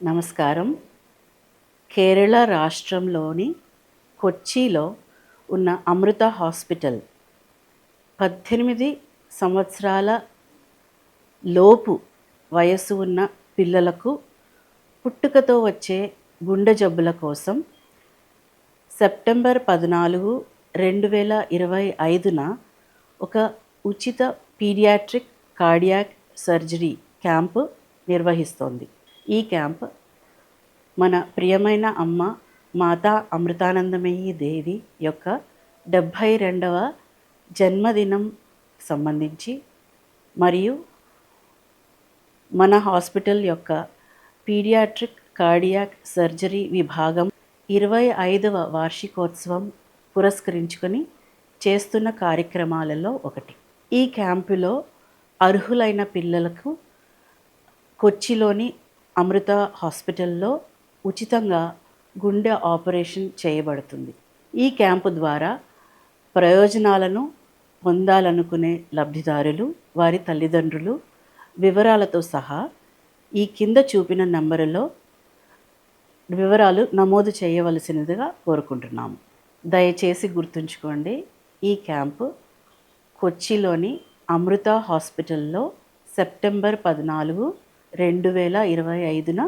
నమస్కారం. కేరళ రాష్ట్రంలోని కొచ్చిలో ఉన్న అమృత హాస్పిటల్ పద్దెనిమిది సంవత్సరాల లోపు వయస్సు ఉన్న పిల్లలకు పుట్టుకతో వచ్చే గుండె జబ్బుల కోసం సెప్టెంబర్ పద్నాలుగు రెండు వేల ఇరవై ఐదున ఒక ఉచిత పీడియాట్రిక్ కార్డియాక్ సర్జరీ క్యాంపు నిర్వహిస్తోంది. ఈ క్యాంప్ మన ప్రియమైన అమ్మ మాతా అమృతానందమయ్యి దేవి యొక్క డెబ్భై రెండవ జన్మదినం సంబంధించి మరియు మన హాస్పిటల్ యొక్క పీడియాట్రిక్ కార్డియాక్ సర్జరీ విభాగం ఇరవై ఐదవ వార్షికోత్సవం పురస్కరించుకొని చేస్తున్న కార్యక్రమాలలో ఒకటి. ఈ క్యాంపులో అర్హులైన పిల్లలకు కొచ్చిలోని అమృత హాస్పిటల్లో ఉచితంగా గుండె ఆపరేషన్ చేయబడుతుంది. ఈ క్యాంపు ద్వారా ప్రయోజనాలను పొందాలనుకునే లబ్ధిదారులు వారి తల్లిదండ్రులు వివరాలతో సహా ఈ కింద చూపిన నంబరులో వివరాలు నమోదు చేయవలసినదిగా కోరుకుంటున్నాము దయచేసి గుర్తుంచుకోండి ఈ క్యాంపు కొచ్చిలోని అమృత హాస్పిటల్లో సెప్టెంబర్ పద్నాలుగు రెండు వేల ఇరవై ఐదున